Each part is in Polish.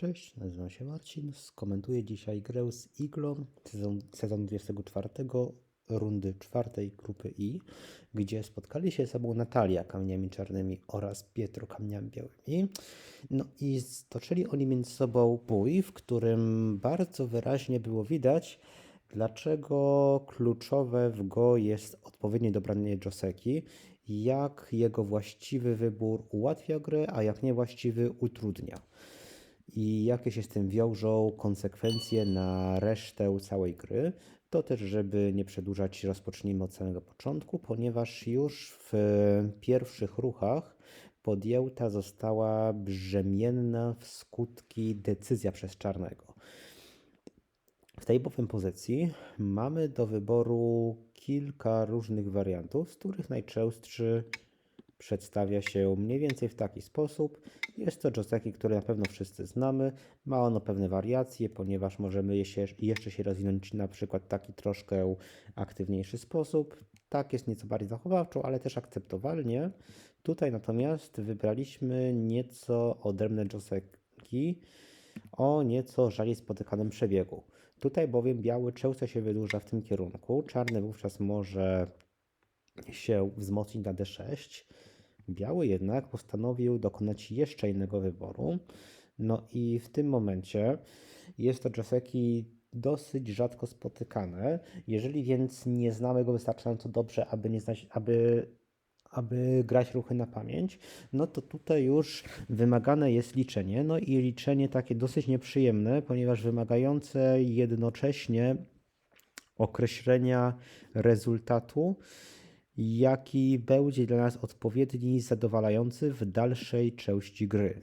Cześć, nazywam się Marcin. Skomentuję dzisiaj grę z Iglą, sezon, sezon 24, rundy czwartej grupy I, gdzie spotkali się ze sobą Natalia kamieniami czarnymi oraz Pietro kamieniami białymi. No i stoczyli oni między sobą bój, w którym bardzo wyraźnie było widać, dlaczego kluczowe w Go jest odpowiednie dobranie Joseki, jak jego właściwy wybór ułatwia grę, a jak niewłaściwy utrudnia i jakie się z tym wiążą konsekwencje na resztę całej gry. To też, żeby nie przedłużać, rozpocznijmy od samego początku, ponieważ już w pierwszych ruchach podjęta została brzemienna w skutki decyzja przez czarnego. W tej bowiem pozycji mamy do wyboru kilka różnych wariantów, z których najczęstszy przedstawia się mniej więcej w taki sposób. Jest to Joseki, który na pewno wszyscy znamy. Ma ono pewne wariacje, ponieważ możemy jeszcze się rozwinąć na przykład taki troszkę aktywniejszy sposób. Tak jest nieco bardziej zachowawczo, ale też akceptowalnie. Tutaj natomiast wybraliśmy nieco odrębne Joseki o nieco rzadziej spotykanym przebiegu. Tutaj bowiem biały często się wydłuża w tym kierunku, czarny wówczas może się wzmocnić na D6. Biały jednak postanowił dokonać jeszcze innego wyboru. No i w tym momencie jest to Joseki dosyć rzadko spotykane. Jeżeli więc nie znamy go wystarczająco dobrze, aby, nie znać, aby, aby grać ruchy na pamięć, no to tutaj już wymagane jest liczenie. No i liczenie takie dosyć nieprzyjemne, ponieważ wymagające jednocześnie określenia rezultatu jaki będzie dla nas odpowiedni zadowalający w dalszej części gry.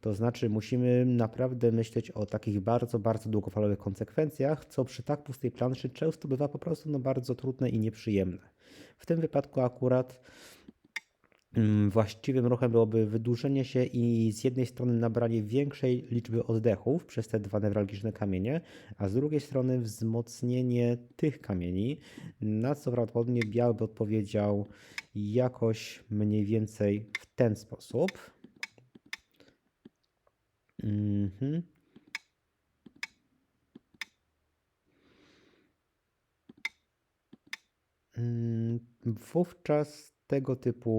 To znaczy, musimy naprawdę myśleć o takich bardzo, bardzo długofalowych konsekwencjach, co przy tak pustej planszy często bywa po prostu no, bardzo trudne i nieprzyjemne. W tym wypadku akurat właściwym ruchem byłoby wydłużenie się i z jednej strony nabranie większej liczby oddechów przez te dwa newralgiczne kamienie, a z drugiej strony wzmocnienie tych kamieni, na co prawdopodobnie biały by odpowiedział jakoś mniej więcej w ten sposób. Mhm. Mm, Wówczas tego typu,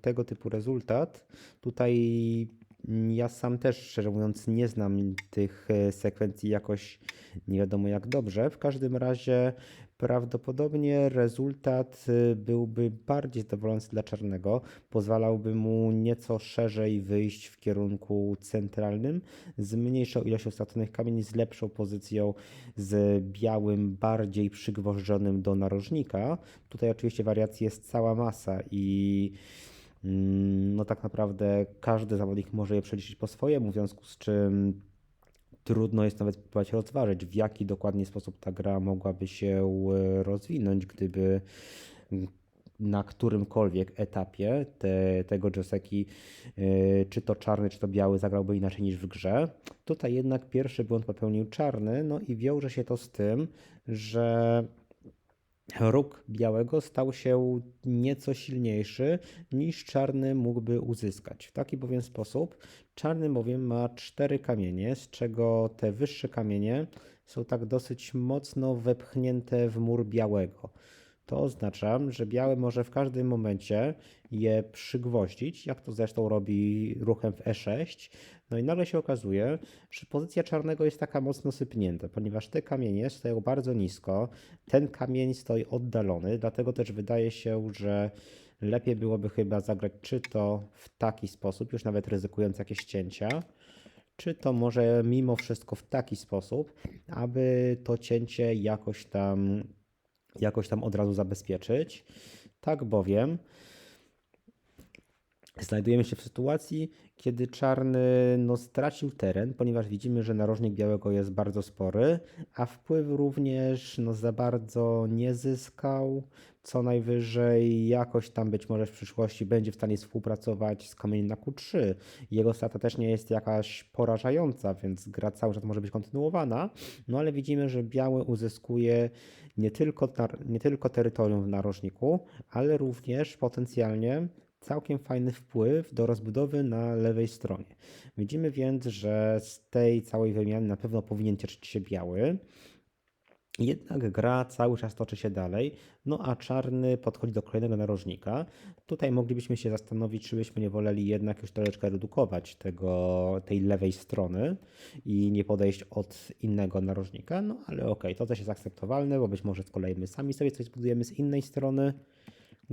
tego typu rezultat. Tutaj ja sam też, szczerze mówiąc, nie znam tych e, sekwencji jakoś nie wiadomo jak dobrze. W każdym razie prawdopodobnie rezultat e, byłby bardziej zadowalający dla czarnego. Pozwalałby mu nieco szerzej wyjść w kierunku centralnym z mniejszą ilością straconych kamieni, z lepszą pozycją, z białym, bardziej przygwożdżonym do narożnika. Tutaj oczywiście wariacji jest cała masa i no tak naprawdę każdy zawodnik może je przeliczyć po swojemu, w związku z czym trudno jest nawet próbować rozważyć, w jaki dokładnie sposób ta gra mogłaby się e, rozwinąć, gdyby na którymkolwiek etapie te, tego Joseki, yy, czy to czarny, czy to biały, zagrałby inaczej niż w grze. Tutaj jednak pierwszy błąd popełnił czarny, no i wiąże się to z tym, że róg białego stał się nieco silniejszy niż czarny mógłby uzyskać. W taki bowiem sposób czarny bowiem ma cztery kamienie, z czego te wyższe kamienie są tak dosyć mocno wepchnięte w mur białego. To oznacza, że biały może w każdym momencie je przygwoździć, jak to zresztą robi ruchem w E6. No i nagle się okazuje, że pozycja czarnego jest taka mocno sypnięta, ponieważ te kamienie stoją bardzo nisko, ten kamień stoi oddalony, dlatego też wydaje się, że lepiej byłoby chyba zagrać czy to w taki sposób, już nawet ryzykując jakieś cięcia, czy to może mimo wszystko w taki sposób, aby to cięcie jakoś tam jakoś tam od razu zabezpieczyć. Tak bowiem znajdujemy się w sytuacji, kiedy czarny no, stracił teren, ponieważ widzimy, że narożnik białego jest bardzo spory, a wpływ również no, za bardzo nie zyskał. Co najwyżej jakoś tam być może w przyszłości będzie w stanie współpracować z kamieniem na Q3. Jego strata też nie jest jakaś porażająca, więc gra cały czas może być kontynuowana. No ale widzimy, że biały uzyskuje nie tylko, nie tylko terytorium w narożniku, ale również potencjalnie całkiem fajny wpływ do rozbudowy na lewej stronie. Widzimy więc, że z tej całej wymiany na pewno powinien cieszyć się biały. Jednak gra cały czas toczy się dalej, no a czarny podchodzi do kolejnego narożnika. Tutaj moglibyśmy się zastanowić, czy byśmy nie woleli jednak już troszeczkę redukować tego, tej lewej strony i nie podejść od innego narożnika, no ale okej, okay, to też jest akceptowalne, bo być może z kolei my sami sobie coś zbudujemy z innej strony.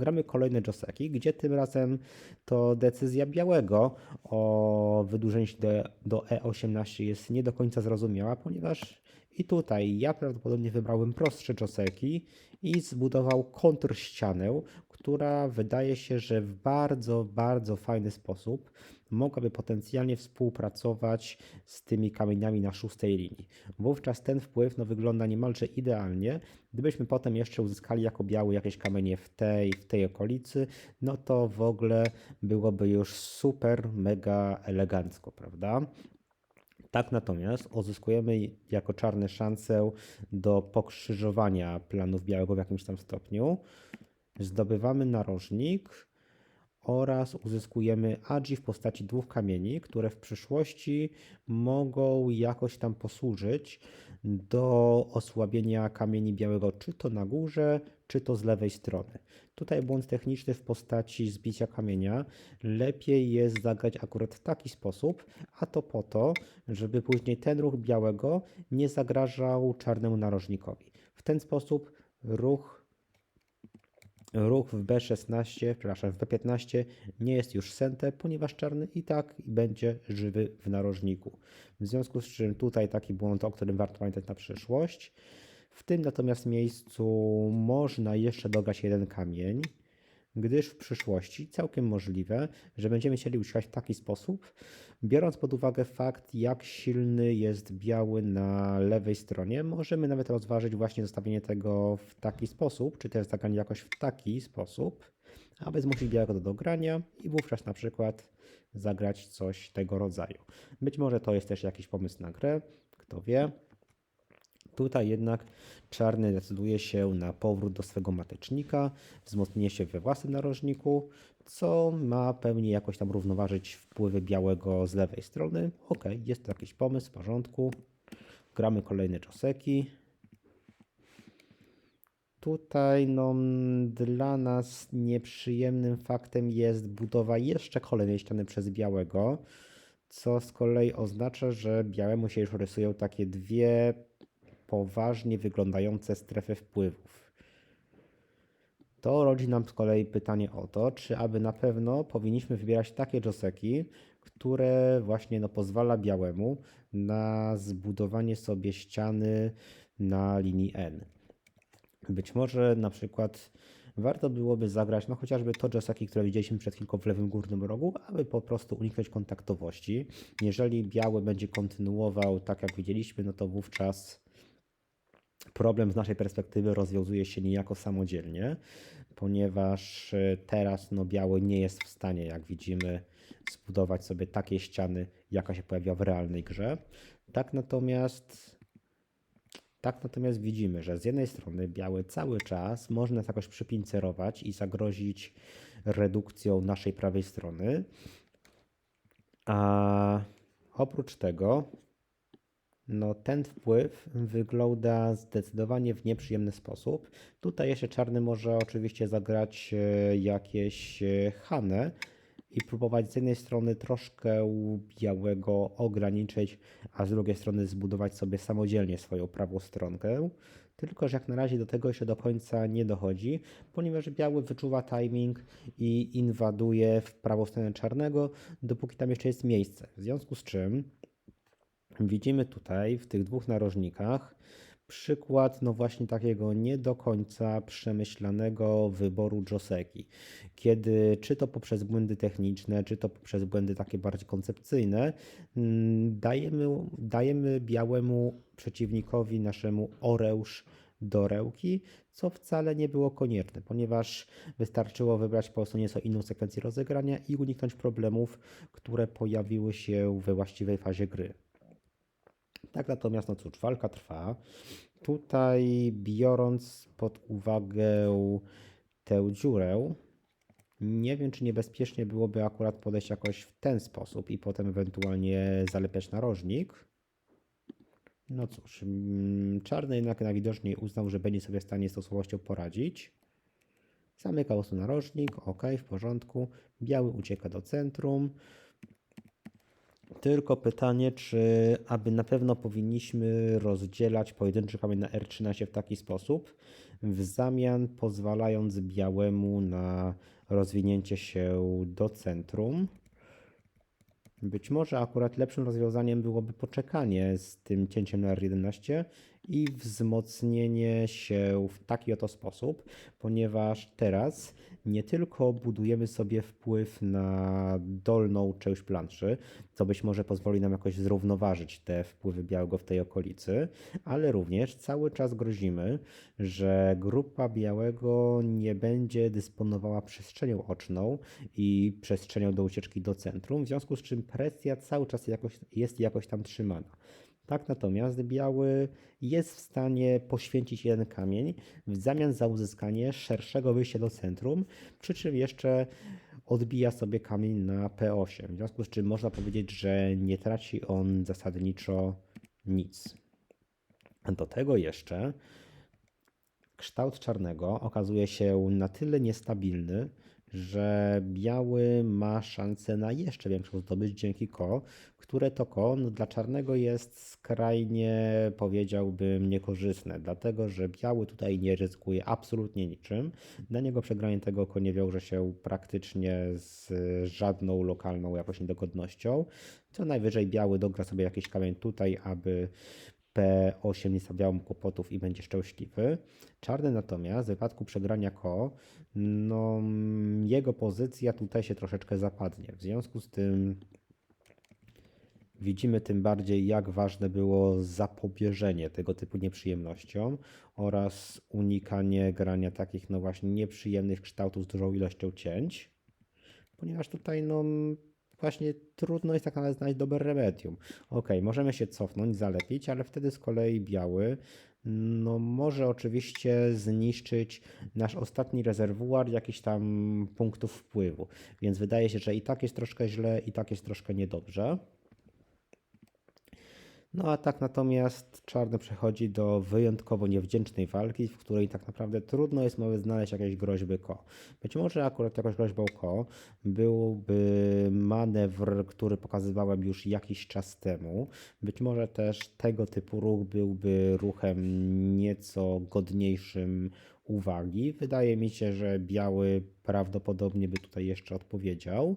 Gramy kolejne Joseki, gdzie tym razem to decyzja białego o wydłużeniu się do, do E18 jest nie do końca zrozumiała, ponieważ i tutaj ja prawdopodobnie wybrałem prostsze Joseki i zbudował kontr ścianę, która wydaje się, że w bardzo, bardzo fajny sposób mogłaby potencjalnie współpracować z tymi kamieniami na szóstej linii. Wówczas ten wpływ no, wygląda niemalże idealnie. Gdybyśmy potem jeszcze uzyskali jako biały jakieś kamienie w tej, w tej okolicy, no to w ogóle byłoby już super, mega elegancko, prawda? Tak natomiast uzyskujemy jako czarne szansę do pokrzyżowania planów białego w jakimś tam stopniu. Zdobywamy narożnik oraz uzyskujemy agi w postaci dwóch kamieni, które w przyszłości mogą jakoś tam posłużyć do osłabienia kamieni białego, czy to na górze, czy to z lewej strony. Tutaj błąd techniczny w postaci zbicia kamienia. Lepiej jest zagrać akurat w taki sposób, a to po to, żeby później ten ruch białego nie zagrażał czarnemu narożnikowi. W ten sposób ruch ruch w B16, przepraszam, w B15 nie jest już sente, ponieważ czarny i tak będzie żywy w narożniku. W związku z czym tutaj taki błąd, o którym warto pamiętać na przyszłość. W tym natomiast miejscu można jeszcze dograć jeden kamień, gdyż w przyszłości całkiem możliwe, że będziemy chcieli uciekać w taki sposób, biorąc pod uwagę fakt, jak silny jest biały na lewej stronie, możemy nawet rozważyć właśnie zostawienie tego w taki sposób, czy też zagranie jakoś w taki sposób, aby zmusić białego do dogrania i wówczas na przykład zagrać coś tego rodzaju. Być może to jest też jakiś pomysł na grę, kto wie. Tutaj jednak czarny decyduje się na powrót do swego matecznika, wzmocnienie się we własnym narożniku, co ma pewnie jakoś tam równoważyć wpływy białego z lewej strony. Ok, jest to jakiś pomysł, w porządku. Gramy kolejne czoseki. Tutaj no, dla nas nieprzyjemnym faktem jest budowa jeszcze kolejnej ściany przez białego, co z kolei oznacza, że białemu się już rysują takie dwie poważnie wyglądające strefy wpływów. To rodzi nam z kolei pytanie o to, czy aby na pewno powinniśmy wybierać takie joseki, które właśnie no, pozwala białemu na zbudowanie sobie ściany na linii N. Być może na przykład warto byłoby zagrać no chociażby to joseki, które widzieliśmy przed chwilką w lewym górnym rogu, aby po prostu uniknąć kontaktowości. Jeżeli biały będzie kontynuował tak jak widzieliśmy, no to wówczas problem z naszej perspektywy rozwiązuje się niejako samodzielnie, ponieważ e, teraz no, biały nie jest w stanie, jak widzimy, zbudować sobie takiej ściany, jaka się pojawia w realnej grze. Tak natomiast tak natomiast widzimy, że z jednej strony biały cały czas można jakoś przypincerować i zagrozić redukcją naszej prawej strony, a oprócz tego no ten wpływ wygląda zdecydowanie w nieprzyjemny sposób. Tutaj jeszcze czarny może oczywiście zagrać e, jakieś e, hane i próbować z jednej strony troszkę białego ograniczyć, a z drugiej strony zbudować sobie samodzielnie swoją prawą stronkę. Tylko, że jak na razie do tego jeszcze do końca nie dochodzi, ponieważ biały wyczuwa timing i inwaduje w prawą stronę czarnego, dopóki tam jeszcze jest miejsce. W związku z czym Widzimy tutaj w tych dwóch narożnikach przykład no właśnie takiego nie do końca przemyślanego wyboru Joseki, kiedy czy to poprzez błędy techniczne, czy to poprzez błędy takie bardziej koncepcyjne, mm, dajemy, dajemy białemu przeciwnikowi naszemu oreusz do rełki, co wcale nie było konieczne, ponieważ wystarczyło wybrać po prostu nieco inną sekwencję rozegrania i uniknąć problemów, które pojawiły się we właściwej fazie gry. Tak natomiast, no cóż, walka trwa. Tutaj biorąc pod uwagę tę dziurę, Nie wiem, czy niebezpiecznie byłoby akurat podejść jakoś w ten sposób i potem ewentualnie zalepiać narożnik. No cóż, mm, czarny jednak najwidoczniej uznał, że będzie sobie w stanie z tą słabością poradzić. Zamykał sobie narożnik, ok, w porządku. Biały ucieka do centrum. Tylko pytanie, czy aby na pewno powinniśmy rozdzielać pojedynczy kamień na R13 w taki sposób, w zamian pozwalając białemu na rozwinięcie się do centrum. Być może akurat lepszym rozwiązaniem byłoby poczekanie z tym cięciem na R11 i wzmocnienie się w taki oto sposób, ponieważ teraz nie tylko budujemy sobie wpływ na dolną część planszy, co być może pozwoli nam jakoś zrównoważyć te wpływy białego w tej okolicy, ale również cały czas grozimy, że grupa białego nie będzie dysponowała przestrzenią oczną i przestrzenią do ucieczki do centrum, w związku z czym presja cały czas jakoś, jest jakoś tam trzymana. Tak natomiast biały jest w stanie poświęcić jeden kamień w zamian za uzyskanie szerszego wyjścia do centrum, przy czym jeszcze odbija sobie kamień na P8. W związku z czym można powiedzieć, że nie traci on zasadniczo nic. Do tego jeszcze kształt czarnego okazuje się na tyle niestabilny, że biały ma szansę na jeszcze większą zdobycz dzięki ko, które to ko no, dla czarnego jest skrajnie, powiedziałbym, niekorzystne, dlatego że biały tutaj nie ryzykuje absolutnie niczym. Dla niego przegranie tego ko nie wiąże się praktycznie z żadną lokalną jakoś niedogodnością. Co najwyżej biały dogra sobie jakiś kamień tutaj, aby P8 nie stawiało mu kłopotów i będzie szczęśliwy. Czarny natomiast w wypadku przegrania ko, no jego pozycja tutaj się troszeczkę zapadnie. W związku z tym widzimy tym bardziej, jak ważne było zapobieżenie tego typu nieprzyjemnościom oraz unikanie grania takich no właśnie nieprzyjemnych kształtów z dużą ilością cięć, ponieważ tutaj no właśnie trudno jest tak naprawdę znaleźć dobre remedium. Ok, możemy się cofnąć, zalepić, ale wtedy z kolei biały no może oczywiście zniszczyć nasz ostatni rezerwuar jakichś tam punktów wpływu. Więc wydaje się, że i tak jest troszkę źle, i tak jest troszkę niedobrze. No a tak natomiast Czarny przechodzi do wyjątkowo niewdzięcznej walki, w której tak naprawdę trudno jest nawet znaleźć jakieś groźby ko. Być może akurat jakaś groźbą ko byłby manewr, który pokazywałem już jakiś czas temu. Być może też tego typu ruch byłby ruchem nieco godniejszym uwagi. Wydaje mi się, że biały prawdopodobnie by tutaj jeszcze odpowiedział.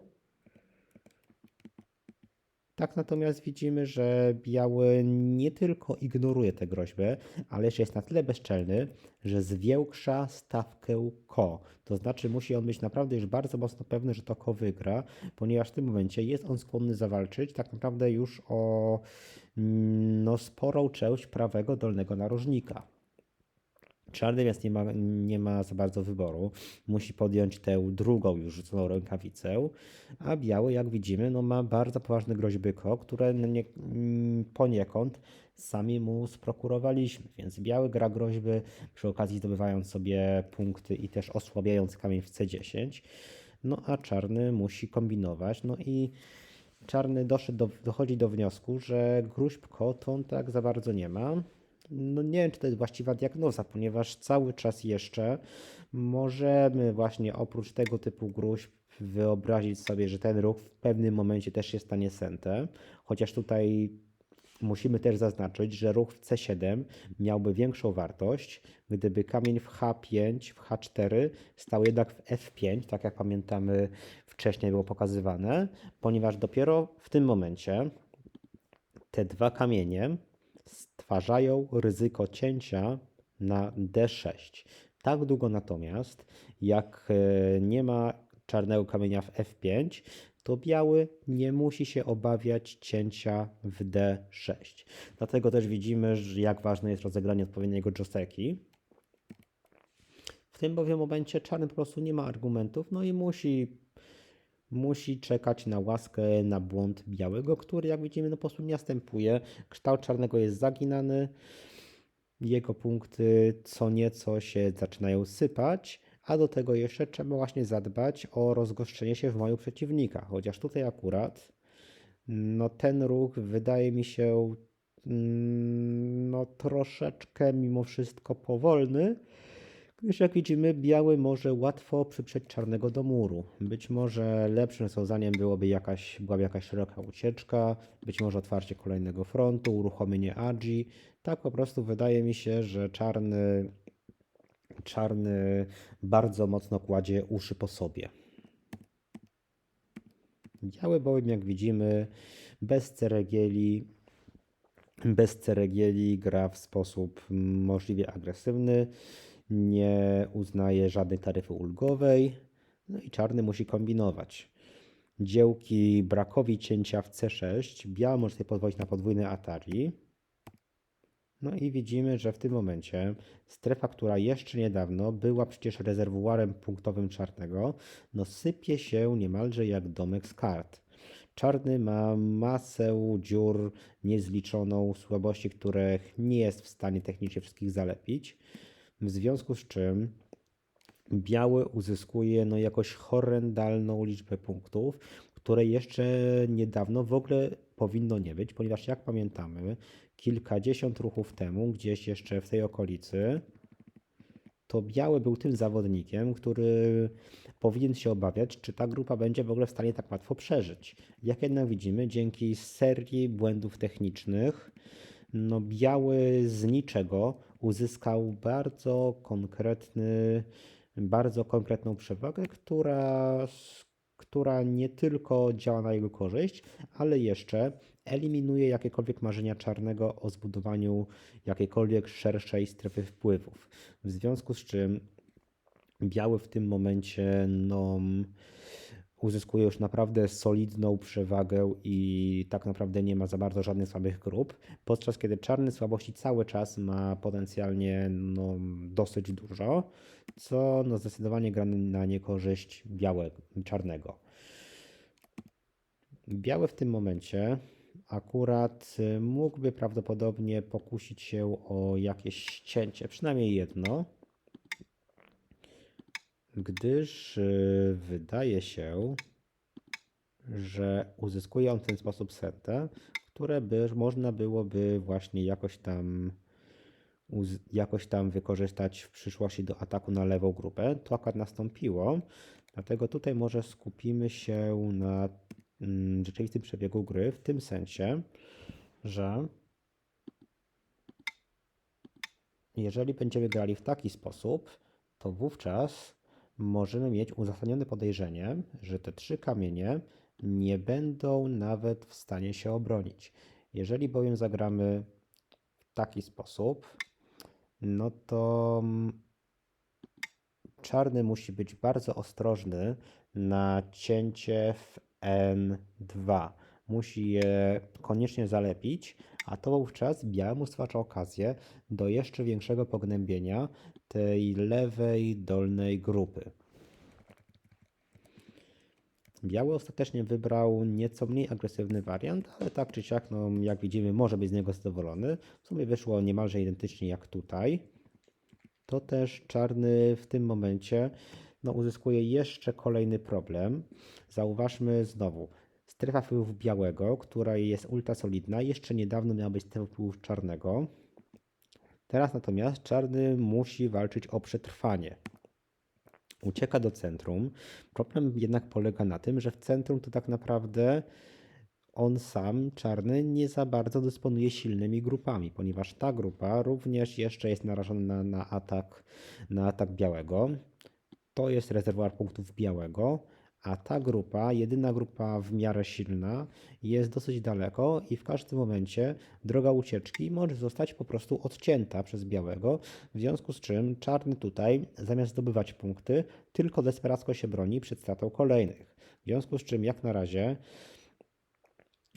Tak natomiast widzimy, że biały nie tylko ignoruje tę groźbę, ale jeszcze jest na tyle bezczelny, że zwiększa stawkę ko. To znaczy musi on być naprawdę już bardzo mocno pewny, że to ko wygra, ponieważ w tym momencie jest on skłonny zawalczyć tak naprawdę już o mm, no, sporą część prawego dolnego narożnika. Czarny więc nie ma, nie ma za bardzo wyboru. Musi podjąć tę drugą już rzuconą rękawicę, a biały, jak widzimy, no ma bardzo poważne groźby ko, które nie, mm, poniekąd sami mu sprokurowaliśmy. Więc biały gra groźby, przy okazji zdobywając sobie punkty i też osłabiając kamień w C10. No a czarny musi kombinować. No i czarny doszedł do, dochodzi do wniosku, że gruźb ko to on tak za bardzo nie ma no nie wiem, czy to jest właściwa diagnoza, ponieważ cały czas jeszcze możemy właśnie oprócz tego typu gruźb wyobrazić sobie, że ten ruch w pewnym momencie też jest stanie sente, chociaż tutaj musimy też zaznaczyć, że ruch w C7 miałby większą wartość, gdyby kamień w H5, w H4 stał jednak w F5, tak jak pamiętamy wcześniej było pokazywane, ponieważ dopiero w tym momencie te dwa kamienie stwarzają ryzyko cięcia na D6. Tak długo natomiast, jak e, nie ma czarnego kamienia w F5, to biały nie musi się obawiać cięcia w D6. Dlatego też widzimy, jak ważne jest rozegranie odpowiedniego Joseki. W tym bowiem momencie czarny po prostu nie ma argumentów, no i musi musi czekać na łaskę, na błąd białego, który jak widzimy no po prostu nie następuje. Kształt czarnego jest zaginany, jego punkty co nieco się zaczynają sypać, a do tego jeszcze trzeba właśnie zadbać o rozgoszczenie się w moją przeciwnika, chociaż tutaj akurat no ten ruch wydaje mi się mm, no troszeczkę mimo wszystko powolny, gdyż jak widzimy biały może łatwo przyprzeć czarnego do muru. Być może lepszym rozwiązaniem byłoby jakaś, byłaby jakaś szeroka ucieczka, być może otwarcie kolejnego frontu, uruchomienie agi. Tak po prostu wydaje mi się, że czarny, czarny bardzo mocno kładzie uszy po sobie. Biały bowiem, jak widzimy, bez ceregieli, bez ceregieli gra w sposób możliwie agresywny, nie uznaje żadnej taryfy ulgowej, no i czarny musi kombinować. Dziełki brakowi cięcia w C6, biały może sobie pozwolić na podwójne atari. No i widzimy, że w tym momencie strefa, która jeszcze niedawno była przecież rezerwuarem punktowym czarnego, no sypie się niemalże jak domek z kart. Czarny ma masę dziur niezliczoną, słabości, których nie jest w stanie technicznie wszystkich zalepić. W związku z czym biały uzyskuje no jakoś horrendalną liczbę punktów, które jeszcze niedawno w ogóle powinno nie być, ponieważ jak pamiętamy, kilkadziesiąt ruchów temu, gdzieś jeszcze w tej okolicy, to biały był tym zawodnikiem, który powinien się obawiać, czy ta grupa będzie w ogóle w stanie tak łatwo przeżyć. Jak jednak widzimy, dzięki serii błędów technicznych, no biały z niczego uzyskał bardzo konkretny, bardzo konkretną przewagę, która, która nie tylko działa na jego korzyść, ale jeszcze eliminuje jakiekolwiek marzenia czarnego o zbudowaniu jakiejkolwiek szerszej strefy wpływów. W związku z czym biały w tym momencie no, uzyskuje już naprawdę solidną przewagę i tak naprawdę nie ma za bardzo żadnych słabych grup, podczas kiedy czarny słabości cały czas ma potencjalnie no, dosyć dużo, co no, zdecydowanie gra na niekorzyść białego, czarnego. Biały w tym momencie akurat y, mógłby prawdopodobnie pokusić się o jakieś cięcie, przynajmniej jedno, gdyż y, wydaje się, że uzyskuje on w ten sposób setę, które by można byłoby właśnie jakoś tam jakoś tam wykorzystać w przyszłości do ataku na lewą grupę. To akurat nastąpiło, dlatego tutaj może skupimy się na mm, rzeczywistym przebiegu gry w tym sensie, że jeżeli będziemy grali w taki sposób, to wówczas możemy mieć uzasadnione podejrzenie, że te trzy kamienie nie będą nawet w stanie się obronić. Jeżeli bowiem zagramy w taki sposób, no to mm, czarny musi być bardzo ostrożny na cięcie w N2. Musi je koniecznie zalepić, a to wówczas białemu stwarza okazję do jeszcze większego pognębienia tej lewej dolnej grupy. Biały ostatecznie wybrał nieco mniej agresywny wariant, ale tak czy siak, no, jak widzimy, może być z niego zadowolony. W sumie wyszło niemalże identycznie jak tutaj. To też czarny w tym momencie no, uzyskuje jeszcze kolejny problem. Zauważmy znowu, strefa wpływów białego, która jest ultra solidna, jeszcze niedawno miała być strefa wpływów czarnego. Teraz natomiast czarny musi walczyć o przetrwanie. Ucieka do centrum. Problem jednak polega na tym, że w centrum to tak naprawdę on sam, czarny, nie za bardzo dysponuje silnymi grupami, ponieważ ta grupa również jeszcze jest narażona na, na atak, na atak białego. To jest rezerwuar punktów białego a ta grupa, jedyna grupa w miarę silna, jest dosyć daleko i w każdym momencie droga ucieczki może zostać po prostu odcięta przez białego, w związku z czym czarny tutaj, zamiast zdobywać punkty, tylko desperacko się broni przed stratą kolejnych. W związku z czym, jak na razie,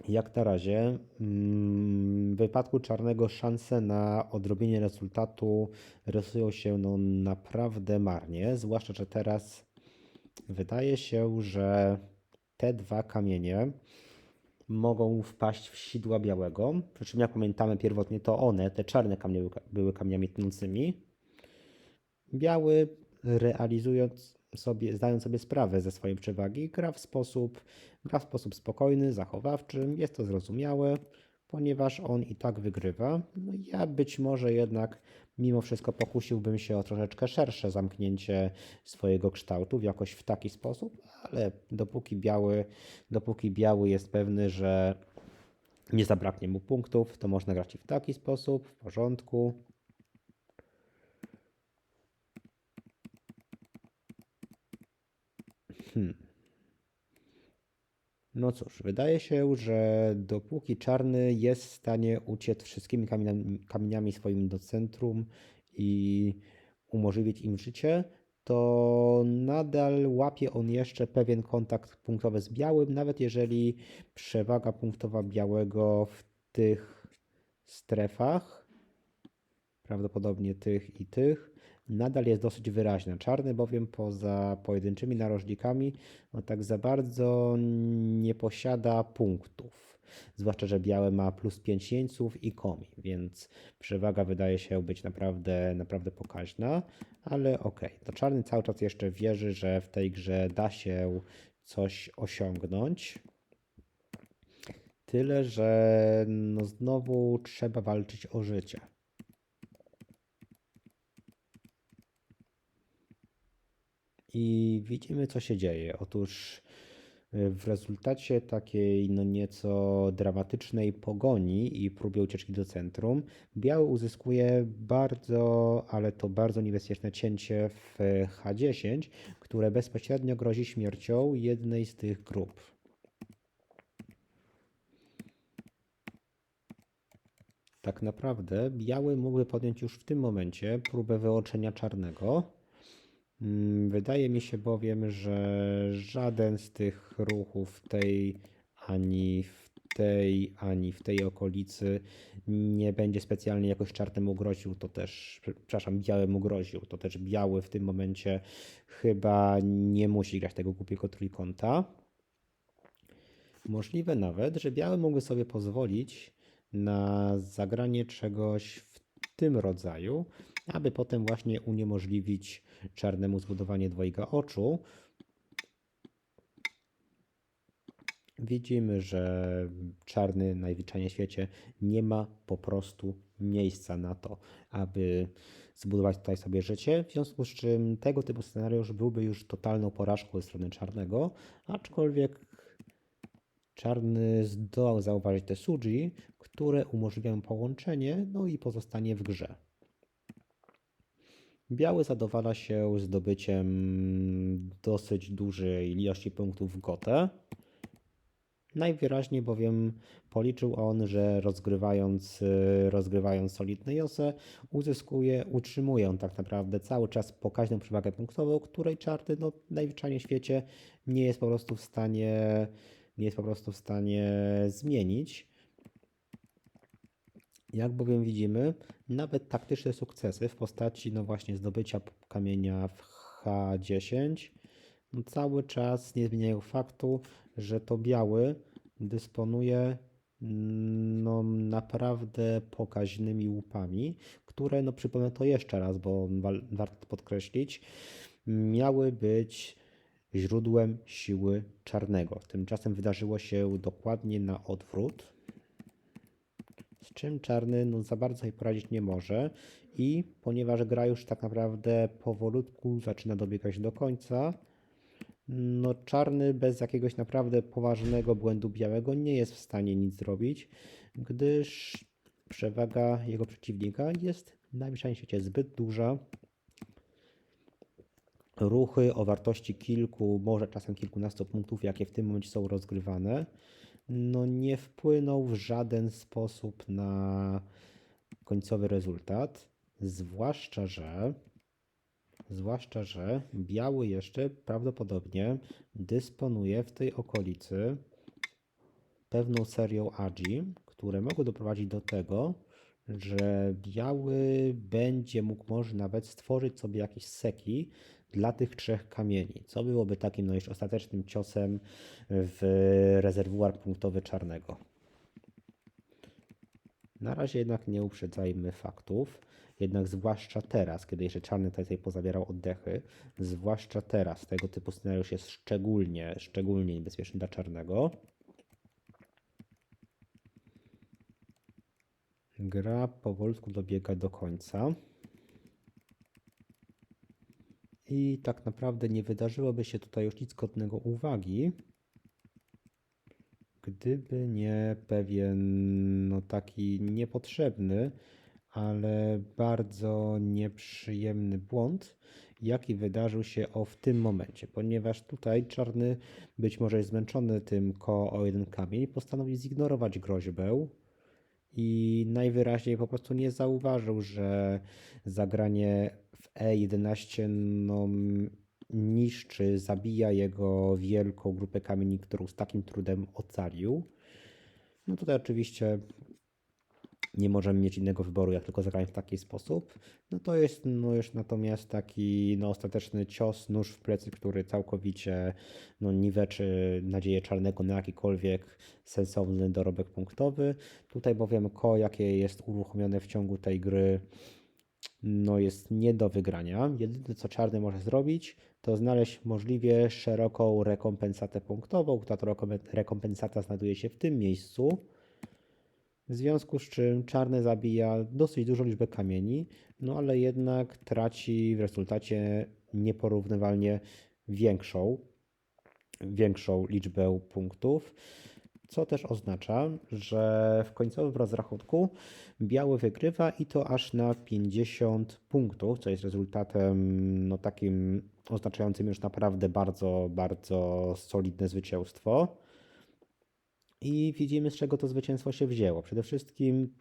jak na razie, mm, w wypadku czarnego szanse na odrobienie rezultatu rysują się no naprawdę marnie, zwłaszcza, że teraz Wydaje się, że te dwa kamienie mogą wpaść w sidła białego. Przy czym jak pamiętamy pierwotnie to one, te czarne kamienie były kamieniami tnącymi. Biały realizując sobie, zdając sobie sprawę ze swojej przewagi, gra w sposób, gra w sposób spokojny, zachowawczy. Jest to zrozumiałe, ponieważ on i tak wygrywa. No ja być może jednak mimo wszystko pokusiłbym się o troszeczkę szersze zamknięcie swojego kształtu jakoś w taki sposób, ale dopóki biały, dopóki biały jest pewny, że nie zabraknie mu punktów, to można grać i w taki sposób, w porządku. Hmm. No cóż, wydaje się, że dopóki czarny jest w stanie uciec wszystkimi kamieniami, kamieniami swoim do centrum i umożliwić im życie, to nadal łapie on jeszcze pewien kontakt punktowy z białym, nawet jeżeli przewaga punktowa białego w tych strefach, prawdopodobnie tych i tych, nadal jest dosyć wyraźna. Czarny bowiem poza pojedynczymi narożnikami no tak za bardzo nie posiada punktów. Zwłaszcza, że białe ma plus 5 jeńców i komi, więc przewaga wydaje się być naprawdę, naprawdę pokaźna, ale okej. Okay. To czarny cały czas jeszcze wierzy, że w tej grze da się coś osiągnąć. Tyle, że no znowu trzeba walczyć o życie. I widzimy, co się dzieje. Otóż y, w rezultacie takiej no nieco dramatycznej pogoni i próby ucieczki do centrum, biały uzyskuje bardzo, ale to bardzo niebezpieczne cięcie w H10, które bezpośrednio grozi śmiercią jednej z tych grup. Tak naprawdę biały mógłby podjąć już w tym momencie próbę wyłączenia czarnego, wydaje mi się bowiem, że żaden z tych ruchów tej ani w tej, ani w tej okolicy nie będzie specjalnie jakoś czarnemu groził, to też, przepraszam, białemu groził, to też biały w tym momencie chyba nie musi grać tego głupiego trójkąta. Możliwe nawet, że biały mógłby sobie pozwolić na zagranie czegoś w tym rodzaju, aby potem właśnie uniemożliwić czarnemu zbudowanie dwojga oczu. Widzimy, że czarny najzwyczajniej w świecie nie ma po prostu miejsca na to, aby zbudować tutaj sobie życie, w związku z czym tego typu scenariusz byłby już totalną porażką ze strony czarnego, aczkolwiek czarny zdołał zauważyć te suji, które umożliwiają połączenie, no i pozostanie w grze. Biały zadowala się zdobyciem dosyć dużej ilości punktów w gotę. Najwyraźniej bowiem policzył on, że rozgrywając, rozgrywając solidny Jose uzyskuje, utrzymuje tak naprawdę cały czas pokaźną przewagę punktową, której czarny no, najzwyczajniej w świecie nie jest po prostu w stanie nie jest po prostu w stanie zmienić. Jak bowiem widzimy, nawet taktyczne sukcesy w postaci no właśnie zdobycia kamienia w H10 no cały czas nie zmieniają faktu, że to biały dysponuje no, naprawdę pokaźnymi łupami, które, no przypomnę to jeszcze raz, bo warto podkreślić, miały być źródłem siły czarnego. Tymczasem wydarzyło się dokładnie na odwrót z czym czarny no, za bardzo sobie poradzić nie może i ponieważ gra już tak naprawdę powolutku zaczyna dobiegać do końca, no czarny bez jakiegoś naprawdę poważnego błędu białego nie jest w stanie nic zrobić, gdyż przewaga jego przeciwnika jest na świecie zbyt duża. Ruchy o wartości kilku, może czasem kilkunastu punktów, jakie w tym momencie są rozgrywane, no nie wpłynął w żaden sposób na końcowy rezultat, zwłaszcza, że zwłaszcza, że biały jeszcze prawdopodobnie dysponuje w tej okolicy pewną serią agi, które mogą doprowadzić do tego, że biały będzie mógł może nawet stworzyć sobie jakieś seki, dla tych trzech kamieni, co byłoby takim no już ostatecznym ciosem w rezerwuar punktowy czarnego. Na razie jednak nie uprzedzajmy faktów. Jednak zwłaszcza teraz, kiedy jeszcze czarny tutaj pozabierał oddechy, zwłaszcza teraz tego typu scenariusz jest szczególnie, szczególnie niebezpieczny dla czarnego. Gra powolutku dobiega do końca. I tak naprawdę nie wydarzyłoby się tutaj już nic godnego uwagi, gdyby nie pewien no, taki niepotrzebny, ale bardzo nieprzyjemny błąd, jaki wydarzył się o w tym momencie, ponieważ tutaj czarny być może jest zmęczony tym ko o jeden kamień, postanowił zignorować groźbę i najwyraźniej po prostu nie zauważył, że zagranie w E11 no, niszczy, zabija jego wielką grupę kamieni, którą z takim trudem ocalił. No tutaj oczywiście nie możemy mieć innego wyboru, jak tylko zagrać w taki sposób. No to jest no już natomiast taki no, ostateczny cios, nóż w plecy, który całkowicie no, niweczy nadzieję czarnego na jakikolwiek sensowny dorobek punktowy. Tutaj bowiem ko, jakie jest uruchomione w ciągu tej gry, no jest nie do wygrania. Jedyne co czarny może zrobić, to znaleźć możliwie szeroką rekompensatę punktową. Ta rekompensata znajduje się w tym miejscu. W związku z czym czarny zabija dosyć dużą liczbę kamieni, no ale jednak traci w rezultacie nieporównywalnie większą, większą liczbę punktów. Co też oznacza, że w końcowym rozrachunku biały wygrywa i to aż na 50 punktów, co jest rezultatem no, takim oznaczającym już naprawdę bardzo, bardzo solidne zwycięstwo. I widzimy, z czego to zwycięstwo się wzięło. Przede wszystkim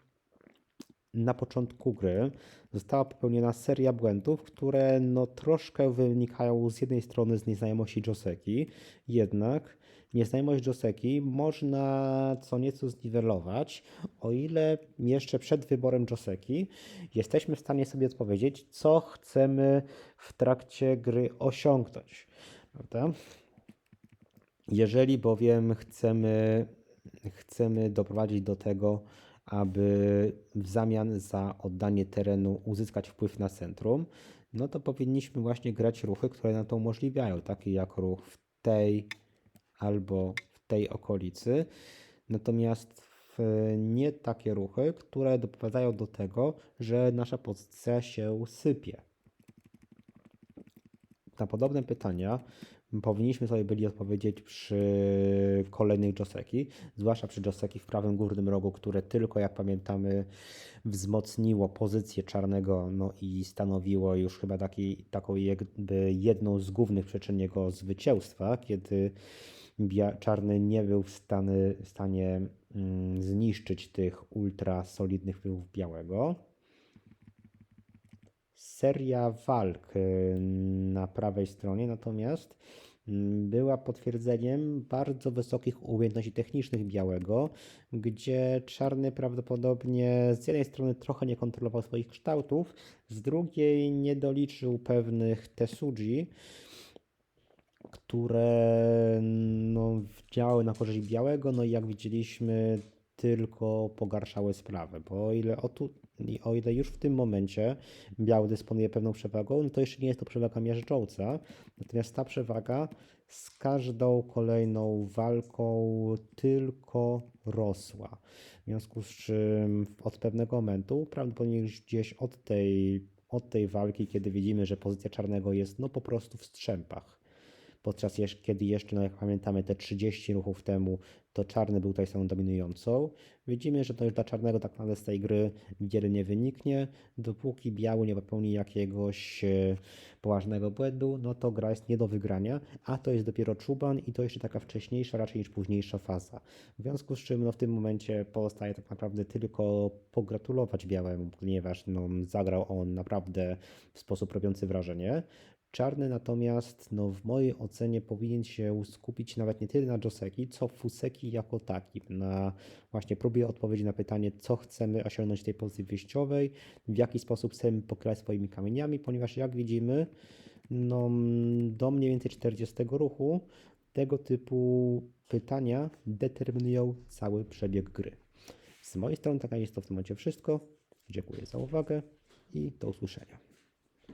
na początku gry została popełniona seria błędów, które no troszkę wynikają z jednej strony z nieznajomości Joseki, jednak nieznajomość Joseki można co nieco zniwelować, o ile jeszcze przed wyborem Joseki jesteśmy w stanie sobie odpowiedzieć, co chcemy w trakcie gry osiągnąć. Prawda? Jeżeli bowiem chcemy chcemy doprowadzić do tego, aby w zamian za oddanie terenu uzyskać wpływ na centrum, no to powinniśmy właśnie grać ruchy, które nam to umożliwiają, takie jak ruch w tej albo w tej okolicy. Natomiast nie takie ruchy, które doprowadzają do tego, że nasza pozycja się sypie. Na podobne pytania powinniśmy sobie byli odpowiedzieć przy kolejnych Joseki, zwłaszcza przy Joseki w prawym górnym rogu, które tylko, jak pamiętamy, wzmocniło pozycję czarnego no i stanowiło już chyba taki, taką jakby jedną z głównych przyczyn jego zwycięstwa, kiedy czarny nie był w, stany, w stanie mm, zniszczyć tych ultra solidnych wpływów białego. Seria walk y, na prawej stronie, natomiast mm, była potwierdzeniem bardzo wysokich umiejętności technicznych białego, gdzie czarny prawdopodobnie z jednej strony trochę nie kontrolował swoich kształtów, z drugiej nie doliczył pewnych tesuji, które no, działały na korzyść białego, no i jak widzieliśmy, tylko pogarszały sprawę, bo o ile o, tu, o ile już w tym momencie biały dysponuje pewną przewagą, no to jeszcze nie jest to przewaga miażdżąca, natomiast ta przewaga z każdą kolejną walką tylko rosła. W związku z czym od pewnego momentu, prawdopodobnie gdzieś od tej, od tej walki, kiedy widzimy, że pozycja czarnego jest no po prostu w strzępach, podczas kiedy jeszcze, no jak pamiętamy, te 30 ruchów temu, to czarny był tutaj stroną dominującą. Widzimy, że to już dla czarnego tak naprawdę z tej gry wiele nie wyniknie. Dopóki biały nie popełni jakiegoś e, poważnego błędu, no to gra jest nie do wygrania, a to jest dopiero czuban i to jeszcze taka wcześniejsza raczej niż późniejsza faza. W związku z czym no w tym momencie pozostaje tak naprawdę tylko pogratulować białemu, ponieważ no, zagrał on naprawdę w sposób robiący wrażenie. Czarny natomiast, no, w mojej ocenie powinien się skupić nawet nie tyle na Joseki, co Fuseki jako taki, na właśnie próbie odpowiedzi na pytanie, co chcemy osiągnąć w tej pozycji wyjściowej, w jaki sposób chcemy pokrać swoimi kamieniami, ponieważ jak widzimy, no, do mniej więcej 40 ruchu tego typu pytania determinują cały przebieg gry. Z mojej strony tak jest to w tym momencie wszystko. Dziękuję za uwagę i do usłyszenia.